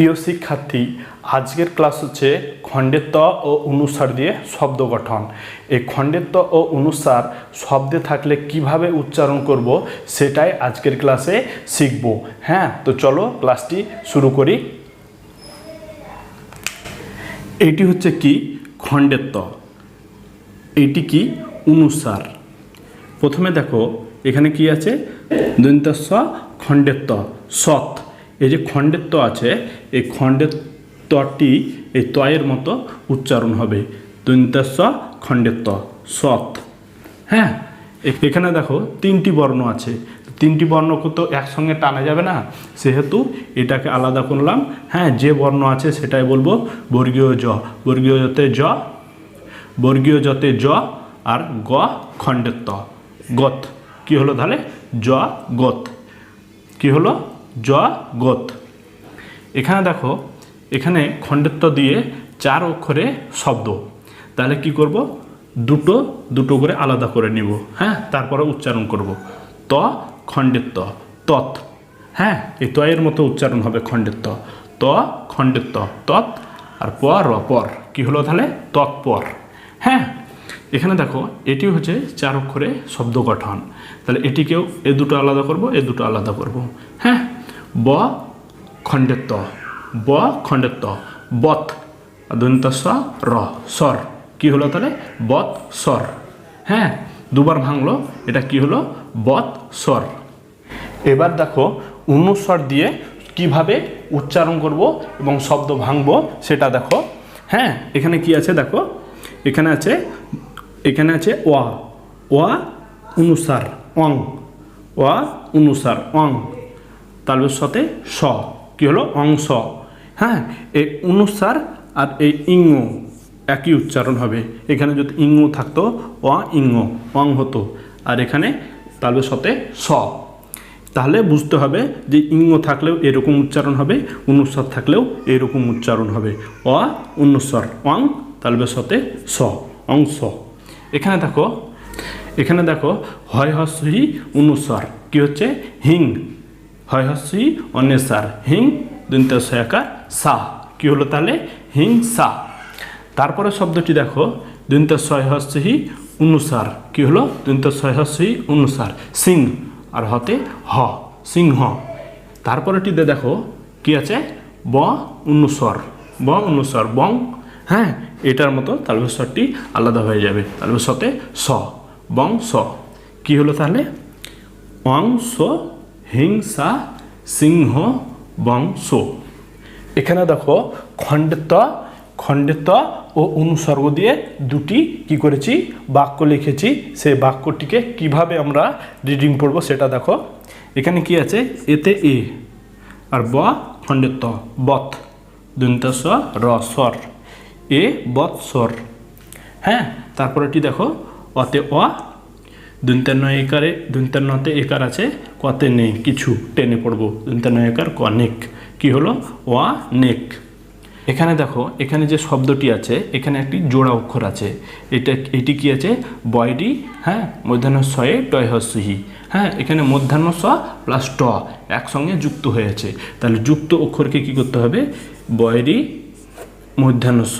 প্রিয় শিক্ষার্থী, আজকের ক্লাস হচ্ছে খণ্ডের ও অনুসার দিয়ে শব্দ গঠন। এই খণ্ডের ও অনুসার শব্দে থাকলে কীভাবে উচ্চারণ করব সেটাই আজকের ক্লাসে শিখব। হ্যাঁ তো চলো ক্লাসটি শুরু করি। এইটি হচ্ছে কি খণ্ডের ত এইটি কি অনুসার? প্রথমে দেখো, এখানে কি আছে? দন্তস্ব খণ্ডের সৎ। এই যে খণ্ডের ত আছে, এই খণ্ডের তটি এই তয়ের মতো উচ্চারণ হবে। দন্তস্ব খণ্ডের ত সৎ। হ্যাঁ? এখানে দেখো তিনটি বর্ণ আছে। তিনটি বর্ণকে তো একসঙ্গে টানা যাবে না। সেহেতু এটাকে আলাদা করলাম। হ্যাঁ যে বর্ণ আছে সেটাই বলব বর্গীয় জ। বর্গীয় জতে জ, বর্গীয় জতে জ আর গ খণ্ডের ত গত। কি হলো তাহলে? জ, গত। কি হলো? জ গত এখানে দেখো, এখানে খণ্ডেত্ব দিয়ে চার অক্ষরে শব্দ। তাহলে কি করব? দুটো দুটো করে আলাদা করে নিব হ্যাঁ? তারপরে উচ্চারণ করব। ত, খণ্ডেত্ব, তৎ হ্যাঁ? এই তয়ের মতো উচ্চারণ হবে খণ্ডেত্ব। ত, খণ্ডেত্ব, তৎ, আর পর পর। কি হলো তাহলে? তৎপর হ্যাঁ? এখানে দেখো, এটি হচ্ছে চার অক্ষরে শব্দ গঠন। তাহলে এটিকেও এ দুটো আলাদা করব, এ দুটো আলাদা করব হ্যাঁ? ব খণ্ডের ত ব খণ্ডের ত বত দন্ত স র সর কি হলো তাহলে? বত সর হ্যাঁ দুবার ভাঙলো, এটা কি হলো? বত সর এবার দেখো, অনুস্বর দিয়ে কীভাবে উচ্চারণ করব এবং শব্দ ভাঙবো, সেটা দেখো। হ্যাঁ এখানে কি আছে দেখো? এখানে আছে এখানে আছে ওয়া। ওয়া অনুসার অং ওয়া অনুসার অং তালবের সাথে স। কি হলো? অংশ। হ্যাঁ? এই অনুসার আর এই ইঙ্গ, একই উচ্চারণ হবে। এখানে যদি ইঙ্গ থাকতো, অ, ইঙ্গ, অং হতো। আর এখানে তালবের সাথে স। তাহলে বুঝতে হবে যে ইঙ্গ থাকলেও এরকম উচ্চারণ হবে অনুস্বর থাকলেও এরকম উচ্চারণ হবে। অ অনুস্বর অং তালবের সাথে স, অংশ। এখানে দেখো এখানে দেখো, হয় হস্যি অনুস্বর কি হচ্ছে? হিং। হয় হস্যি অন্যসার হিং দন্ত সয়াকার সা। কি হলো তাহলে? হিং, সা। তারপরে শব্দটি দেখো। দন্ত ছয় হস্যি অনুসার কি হলো? দন্ত ছয় হস্যি অনুসার সিং। আর হতে হ, সিংহ। তারপরেটিতে দেখো। কি আছে? ব অনুসর ব অনুস্বর বং। হ্যাঁ এটার মতো তালবেশ্বরটি আলাদা হয়ে যাবে। তালবেশ্বরতে স। বং, স। কি হলো তাহলে? অংশ হিংসা, সিংহ, বংশ। এখানে দেখো খণ্ডিত খণ্ডিত ও অনুসর্গ দিয়ে দুটি কি করেছি, বাক্য লিখেছি। সেই বাক্যটিকে কীভাবে আমরা রিডিং পড়ব সেটা দেখো। এখানে কি আছে? এতে এ আর ব খণ্ডিত বত দন্তস র স্বর। এ বৎ স্বর। হ্যাঁ তারপরেটি দেখো, অতে অ দন্তান্ন একারে দন্তান্নতে একার আছে কতে নেই, কিছু টেনে পড়ব। দন্তান্ন একার ক নেক। কি হলো? ওয়া নেক। এখানে দেখো, এখানে যে শব্দটি আছে, এখানে একটি জোড়া অক্ষর আছে। এটা এটি কি আছে? বয়ডি হ্যাঁ মধ্যাহ্ন শয়ে টয় হস্যহি হ্যাঁ এখানে মধ্যাহ্ন স প্লাস ট একসঙ্গে যুক্ত হয়েছে তাহলে যুক্ত অক্ষরকে কি করতে হবে? বয়ডি মধ্যাহ্ন স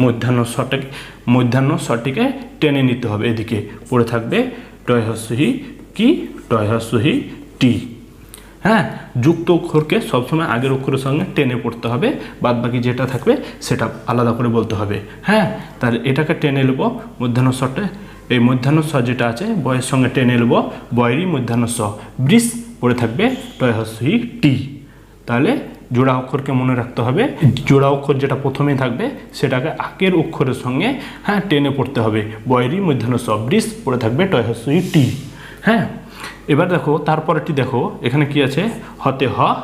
মধ্যাহ্ন স্বটাকে মধ্যাহ্ন স্বটিকে টেনে নিতে হবে এদিকে। পড়ে থাকবে টয় হস্যহি কি? টয় হস্যহি টি। হ্যাঁ যুক্ত অক্ষরকে সবসময় আগের অক্ষরের সঙ্গে টেনে পড়তে হবে বাদ বাকি যেটা থাকবে সেটা আলাদা করে বলতে হবে। হ্যাঁ তাহলে এটাকে টেনে নেব, মধ্যাহ্ন স্বরটা এই মধ্যাহ্ন স যেটা আছে বয়ের সঙ্গে টেনে নেব বয়েরই মধ্যাহ্ন স। ব্রিস, পড়ে থাকবে টয় হস্যহি টি। তাহলে জোড়া অক্ষরকে মনে রাখতে হবে। জোড়া অক্ষর যেটা প্রথমে থাকবে, সেটাকে আগের অক্ষরের সঙ্গে হ্যাঁ টেনে পড়তে হবে। বয়েরই মধ্যাহ্ন স ব্রিস পড়ে থাকবে টয় হস্যই টি হ্যাঁ? এবার দেখো তারপরেটি দেখো, এখানে কি আছে? হতে হ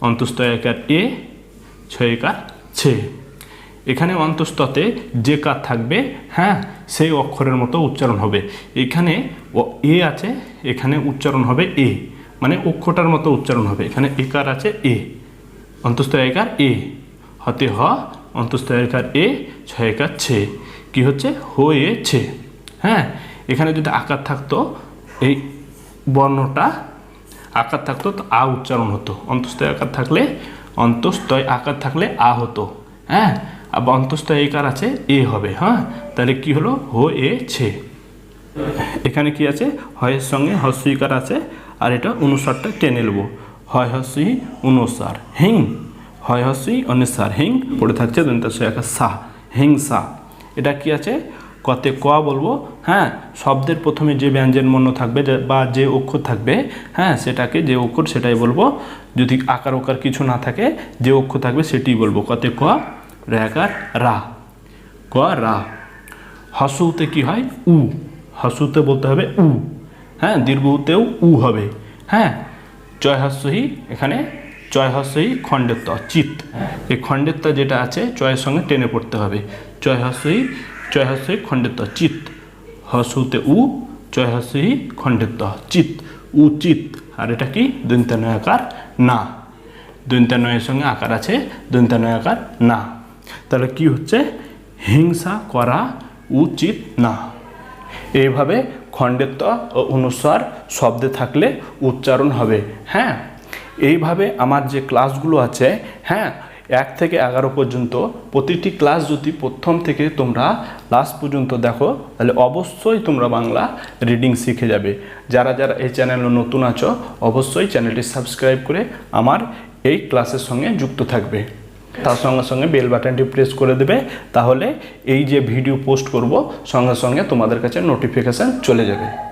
অন্তস্থ একার এ ছয় ছয়কার ছে। এখানে অন্তস্থতে যে কার থাকবে হ্যাঁ সেই অক্ষরের মতো উচ্চারণ হবে। এখানে এ আছে, এখানে উচ্চারণ হবে এ। মানে অক্ষরটার মতো উচ্চারণ হবে। এখানে একার আছে? এ। অন্তস্থ একার এ। হতে হ, অন্তস্থ একার এ ছয় একার ছে। কি হচ্ছে? হয়েছে হ্যাঁ? এখানে যদি আকার থাকতো, এই বর্ণটা আকার থাকতো, তো আ উচ্চারণ হতো। অন্তস্থ আকার থাকলে অন্তস্তয় আকার থাকলে আ হতো। হ্যাঁ? আর অন্তস্তয় একার আছে, এ হবে। হ্যাঁ? তাহলে কি হলো? হো এ ছে। এখানে কি আছে? হয়ের সঙ্গে হস্যইকার আছে, আর এটা অনুসারটা টেনে নেব। হয় হস্যই অনুসার হিং হয় হস্যই অনুসার হিং, পড়ে থাকছে দন্তাস্য একা সা, হিং সা। এটা কি আছে? কতে ক বলব? হ্যাঁ শব্দের প্রথমে যে ব্যঞ্জন বর্ণ থাকবে বা যে অক্ষর থাকবে হ্যাঁ সেটাকে যে অক্ষর সেটাই বলব। যদি আকার ওকার কিছু না থাকে, যে অক্ষর থাকবে সেটিই বলব। কতে ক? রেকার রা। ক? রা। হসুতে কি হয়? উ। হসুতে বলতে হবে উ। হ্যাঁ দীর্ঘতেও উ হবে। হ্যাঁ জয় হস্যই এখানে জয় হস্যই খণ্ডের চিত এই খণ্ডের যেটা আছে চয়ের সঙ্গে টেনে পড়তে হবে। জয় হস্যই খণ্ডের ত চিত হসুতে উ, জয় হস্যই খণ্ডের ত চিত উ চিত আর এটা কি? দন্তানয় আকার না। দন্তানয়ের সঙ্গে আকার আছে দন্তানয় আকার না। তাহলে কি হচ্ছে? হিংসা করা উচিত না। এইভাবে খণ্ডেত্ব ও অনুস্বার শব্দে থাকলে উচ্চারণ হবে। হ্যাঁ? এইভাবে আমার যে ক্লাসগুলো আছে হ্যাঁ? এক থেকে এগারো পর্যন্ত প্রতিটি ক্লাস যদি প্রথম থেকে তোমরা লাস্ট পর্যন্ত দেখো, তাহলে অবশ্যই তোমরা বাংলা রিডিং শিখে যাবে। যারা যারা এই চ্যানেলে নতুন আছো, অবশ্যই চ্যানেলটি সাবস্ক্রাইব করে আমার এই ক্লাসের সঙ্গে যুক্ত থাকবে। তার সঙ্গে সঙ্গে বেল বাটনটি প্রেস করে দেবে। তাহলে এই যে ভিডিও পোস্ট করব, সঙ্গে সঙ্গে তোমাদের কাছে নোটিফিকেশান চলে যাবে।